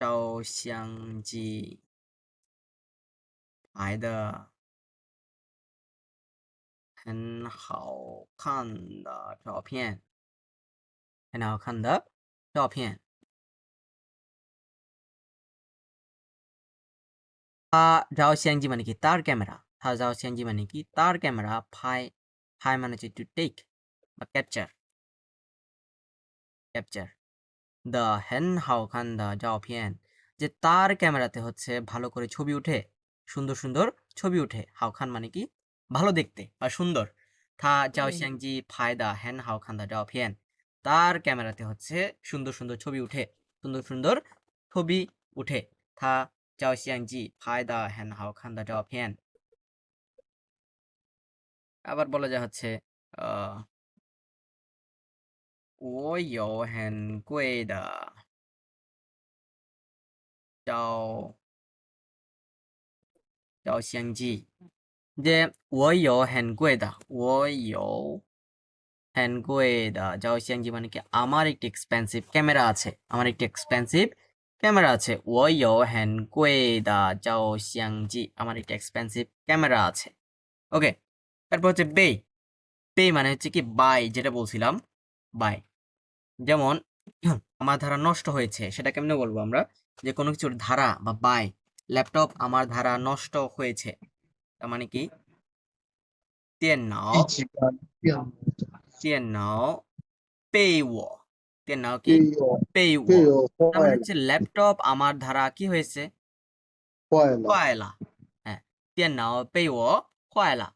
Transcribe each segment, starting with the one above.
照相机拍的很好看的照片，很好看的照片。他照相机 mana gitar camera，他照相机 mana gitar camera 拍拍 mana to take a capture capture。the হেন হাও খান the জাওপিয়ান যে তার ক্যামেরাতে হচ্ছে ভালো করে ছবি উঠে সুন্দর সুন্দর ছবি উঠে হাও খান মানে কি? ভালো দেখতে বা সুন্দর। থা জাও ফাই দা হেন হাও খান দা জাওপিয়ান তার ক্যামেরাতে হচ্ছে সুন্দর সুন্দর ছবি উঠে সুন্দর সুন্দর ছবি উঠে। থা জাও শ্যাংজি ফাই দা হেন হাও খান দা জাওপিয়ান আবার বলা যায় হচ্ছে আহ 我有很贵的照照相机。যে我有很贵的我有很贵的照相机মানে কি আমার একটি এক্সপেন্সিভ ক্যামেরা আছে আমার একটি এক্সপেন্সিভ ক্যামেরা আছে我有很贵的照相机আমার একটি এক্সপেন্সিভ ক্যামেরা আছে ওকে তারপর হচ্ছে বে পে মানে হচ্ছে কি বাই যেটা বলছিলাম বাই যেমন আমার ধারা নষ্ট হয়েছে সেটা কেমনে বলব আমরা যে কোনো কিছুর ধারা বা বাই ল্যাপটপ আমার ধারা নষ্ট হয়েছে। তার মানে কি? মানে ল্যাপটপ আমার ধারা কি হয়েছে? কয়লা হ্যাঁ নাও কয়লা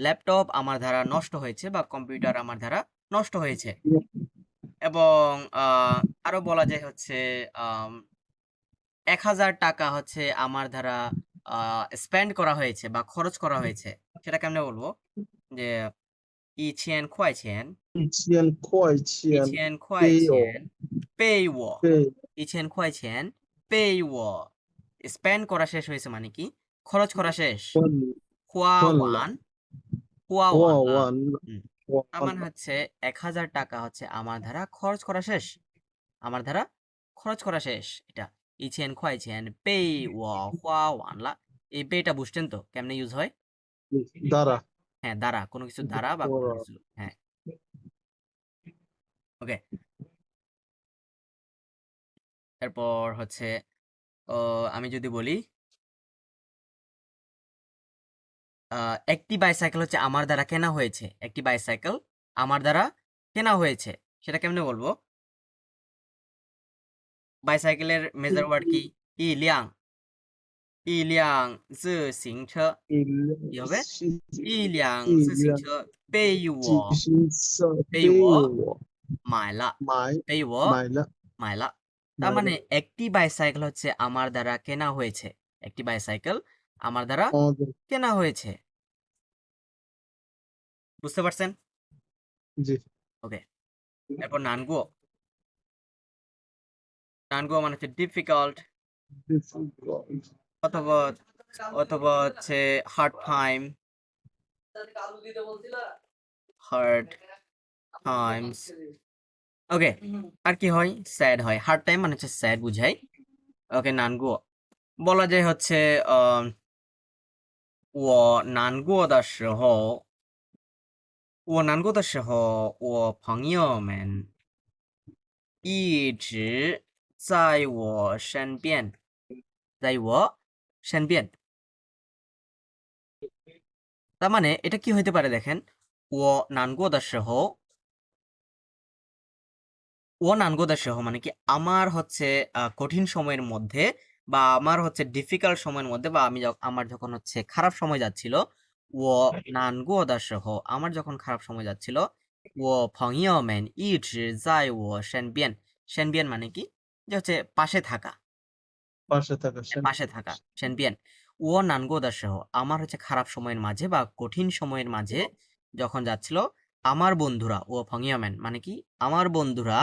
ল্যাপটপ আমার ধারা নষ্ট হয়েছে বা কম্পিউটার আমার ধারা নষ্ট হয়েছে। এবং আরও বলা যায় হচ্ছে এক হাজার টাকা হচ্ছে আমার দ্বারা স্পেন্ড করা হয়েছে বা খরচ করা হয়েছে। সেটা কেমনে বলব? যে ইচিয়ান খোয়াইছেন ইচিয়ান খোয়াইছেন ইচিয়ান খোয়াইছেন পেইও ইচিয়ান খোয়াইছেন পেইও স্পেন্ড করা শেষ হয়েছে মানে কি? খরচ করা শেষ। খোয়াওয়ান। খোয়াওয়ান। আমার হচ্ছে এক হাজার টাকা হচ্ছে আমার দ্বারা খরচ করা শেষ। আমার দ্বারা খরচ করা শেষ। এটা ইছেন খোয়াইছেন পে ওয়া হুয়া ওয়ানলা এই পেটা বুঝছেন তো কেমনে ইউজ হয়? দ্বারা। হ্যাঁ দ্বারা কোনো কিছু দ্বারা বা কোনো কিছু হ্যাঁ। ওকে। তারপর হচ্ছে আমি যদি বলি একটি বাইসাইকেল হচ্ছে আমার দ্বারা কেনা হয়েছে। একটি বাইসাইকেল আমার দ্বারা কেনা হয়েছে। সেটা কেমনে বলব? বাইসাইকেলের মেজার ওয়ার্ড কি? ই লিয়াং ই ই লিয়াং মাইলা। তার মানে একটি বাইসাইকেল হচ্ছে আমার দ্বারা কেনা হয়েছে। একটি বাইসাইকেল আমার দ্বারা কেনা হয়েছে। বুঝতে পারছেন? জি। এরপর নানগুও নানগুও মানে হচ্ছে ডিফিকাল্ট অথবা অথবা হচ্ছে hard time hard times okay আর কি হয়? স্যাড হয়। হার্ড টাইম মানে হচ্ছে স্যাড বুঝাই। ওকে নানগুও বলা যায় হচ্ছে আহ, 我难过的时候，我难过的时候，我朋友们一直在我身边，在我身边。তার মানে এটা কি হইতে পারে দেখেন ও নানগো দা সহ ও নানগো দা সহ মানে কি আমার হচ্ছে আহ, কঠিন সময়ের মধ্যে বা আমার হচ্ছে ডিফিকাল্ট সময়ের মধ্যে বা আমি আমার যখন হচ্ছে খারাপ সময় যাচ্ছিল ও নানগো সহ আমার যখন খারাপ সময় যাচ্ছিল ও ফংইয়মেন ইজ যাই ও সেনবিয়ান সেনবিয়ান মানে কি? যে হচ্ছে পাশে থাকা। পাশে থাকা পাশে থাকা সেনবিয়ান। ও নানগো সহ আমার হচ্ছে খারাপ সময়ের মাঝে বা কঠিন সময়ের মাঝে যখন যাচ্ছিল আমার বন্ধুরা ও ফাংয়ামেন মানে কি? আমার বন্ধুরা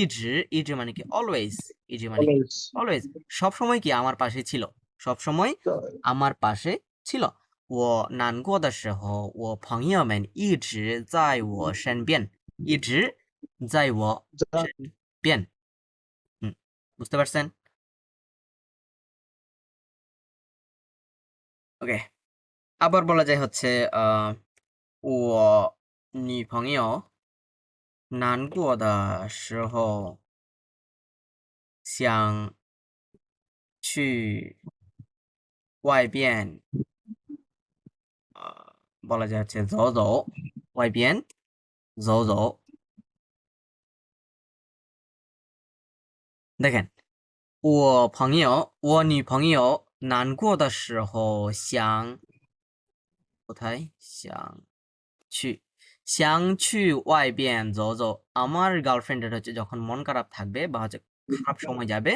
ইজ ইজ মানে কি? অলওয়েজ ইজ মানে অলওয়েজ। সব সময় কি আমার পাশে ছিল? সব সময় আমার পাশে ছিল। ও নানগো দাস ও ফাংয়ামেন ইজ যাই ও শেন বিয়ান ইজ যাই ও বিয়ান বুঝতে পারছেন? ওকে আবার বলা যায় হচ্ছে ও 女朋友难过的时候，想去外边，呃，我来家去走走外边走走。那个，我朋友，我女朋友难过的时候想，不太想去。শিয়াংচু ওয়াই বিয়ান জো জো আমার গার্লফ্রেন্ডের হচ্ছে যখন মন খারাপ থাকবে বা হচ্ছে খারাপ সময় যাবে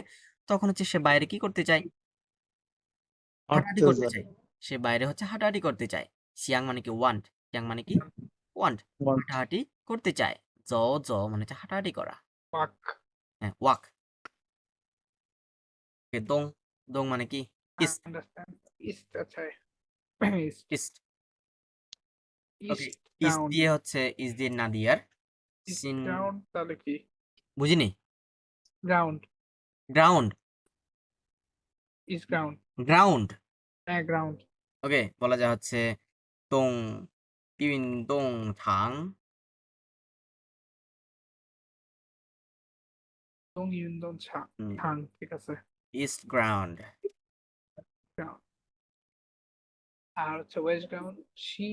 তখন হচ্ছে সে বাইরে কি করতে চায়? হাঁটাহাঁটি আচ্ছা, করতে আচ্ছা। চায়। সে বাইরে হচ্ছে হাঁটাহাঁটি করতে চায়। শিয়াং মানে কি ওয়ান্ট শিয়াং মানে কি ওয়ান্ট হাঁটাহাঁটি করতে চায়। জ জ মানে হচ্ছে হাঁটাহাঁটি করা। ওয়াক। হ্যাঁ ওয়াক। দং। দং মানে কি? হ্যাঁ, ইস্ট। ইস্ট আচ্ছা। ইস্ট। ওকে ইস্ট দিয়ে হচ্ছে ইস্ট দিয়ে না দিয়ার সিন down তাহলে কি? বুঝিনি Ground. Ground East ground. Ground হ্যাঁ ground. ওকে বলা যায় হচ্ছে দং ইউন দং ঠাং দং ইউনদং ছাং হুম, ঠাং ঠিক আছে ইস্ট গ্রাউন্ড. আর হচ্ছে ওয়েস্ট গ্রাউন্ড শি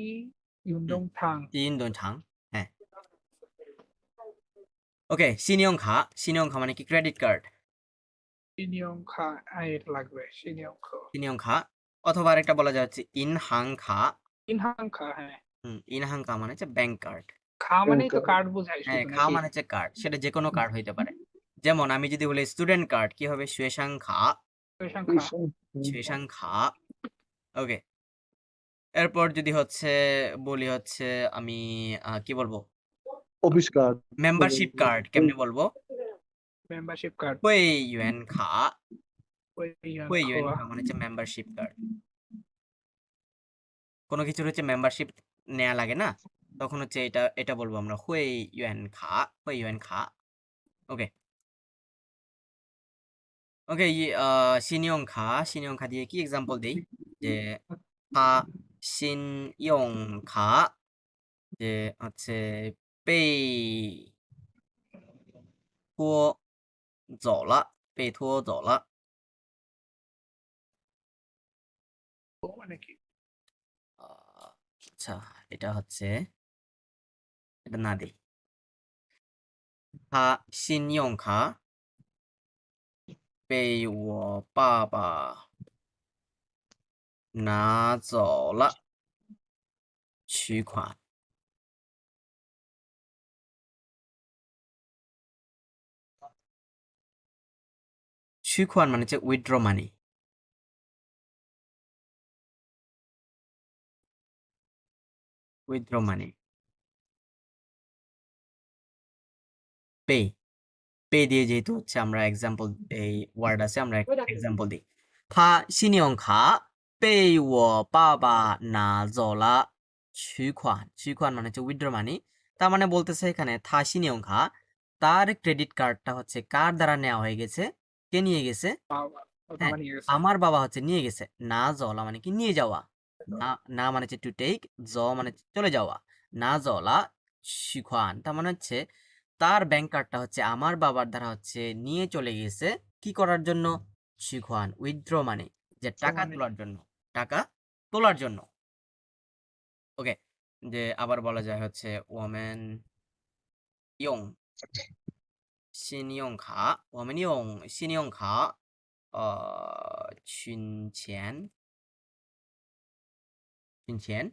ইউনদং ঠাং ইউন দং ঠাং হ্যাঁ ওকে সিনিয়ং খা সিনিয়ং খা মানে কি ক্রেডিট কার্ড সিনিয়ং খা আয়ের লাগবে সিনিয়ং খা সিনিয়ং খা অথবা আরেকটা বলা যায় হচ্ছে ইন হাং খা ইনহাং খা হ্যাঁ হুম, ইন হাং খা মানে হচ্ছে ব্যাংক কার্ড খা মানেই তো কার্ড বোঝায় হ্যাঁ শুধু খা নাকি মানে হচ্ছে কার্ড সেটা যে কোনো কার্ড হইতে পারে। যেমন আমি যদি বলি স্টুডেন্ট কার্ড কি হবে? শুয়েশাং খা সুয়েশাং খা খা ওকে। এরপর যদি হচ্ছে বলি হচ্ছে আমি কি বলব? অফিস কার্ড মেম্বারশিপ কার্ড কেমনে বলব? মেম্বারশিপ কার্ড ওই ইউএন খা ওই ইউএন খা মানে হচ্ছে মেম্বারশিপ কার্ড কোনো কিছুর হচ্ছে মেম্বারশিপ নেওয়া লাগে না? তখন হচ্ছে এটা এটা বলব আমরা। হুই ইউএন খা হুই ইউএন খা ওকে ওকে সিনিয়ং খা সিনিয়ং খা দিয়ে কি এক্সাম্পল দেই? যে খা সিনিয়ং খা যে হচ্ছে 被拖走了被拖走了 মানে কি আহ, আচ্ছা এটা হচ্ছে এটা না দিই他信用卡被我爸爸 拿走了取款 取款মানে হচ্ছে withdraw money withdraw money pay pay দিয়ে যেহেতু হচ্ছে আমরা এক্সাম্পল এই ওয়ার্ড আছে আমরা এক্সাম্পল দিই 他信用卡 被我爸爸拿走了取款取款মানে হচ্ছে উইথড্র মানি তার মানে বলতেছে এখানে থা সিনিয়ং খা তার ক্রেডিট কার্ডটা হচ্ছে কার দ্বারা নেওয়া হয়ে গেছে কে নিয়ে গেছে বাবা ওটা হ্যাঁ, বানিয়ে গেছে আমার বাবা হচ্ছে নিয়ে গেছে না জলা মানে কি নিয়ে যাওয়া না না মানে হচ্ছে টু টেক জ মানে চলে যাওয়া না জলা শিখান তার মানে হচ্ছে তার ব্যাংক কার্ডটা হচ্ছে আমার বাবার দ্বারা হচ্ছে নিয়ে চলে গেছে কি করার জন্য শিখান উইথড্র মানে যে টাকা মানে- তোলার জন্য টাকা তোলার জন্য। ওকে যে আবার বলা যায় হচ্ছে ওমেন ইয়ং। আচ্ছা। সিনিয়ং খা ওমেন ইয়ং সিনিয়ং খা ছিনছেন ছিনছেন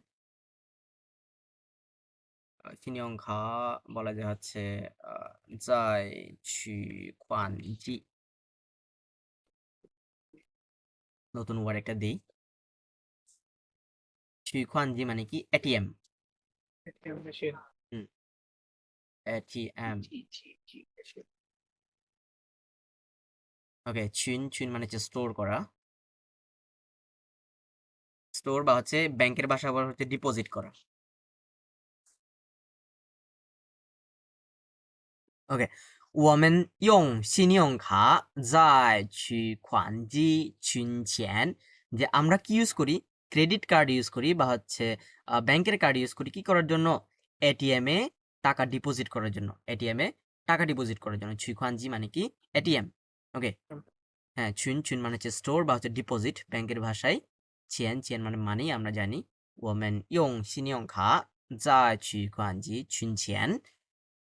সিনিয়ং খা বলা যায় হচ্ছে যাই ছু কোয়ান জি। নতুন ওয়ার্ড একটা দিই। 取款机মানে কি এটিএম এটিএম মেশিন এটিএম জি জি জি মেশিন ওকে চুন চুন মানে হচ্ছে স্টোর করা স্টোর বা হচ্ছে ব্যাংকের ভাষা বলা হচ্ছে ডিপোজিট করা ওকে 我们用信用卡在取款机存钱 যে আমরা কি ইউজ করি ক্রেডিট কার্ড ইউজ করি বা হচ্ছে ব্যাংকের কার্ড ইউজ করি কি করার জন্য? এটিএমে টাকা ডিপোজিট করার জন্য। এটিএমে টাকা ডিপোজিট করার জন্য। ছুই খুয়ানজি মানে কি? ATM okay? হ্যাঁ ছুইন ছুইন মানে হচ্ছে স্টোর বা হচ্ছে ডিপোজিট ব্যাংকের ভাষায়। চিয়ান চিয়ান মানে মানি আমরা জানি। ওমেন ইয়ং সিনিয়ং খা যা ছুই খুয়ানজি ছুইন ছিয়ান।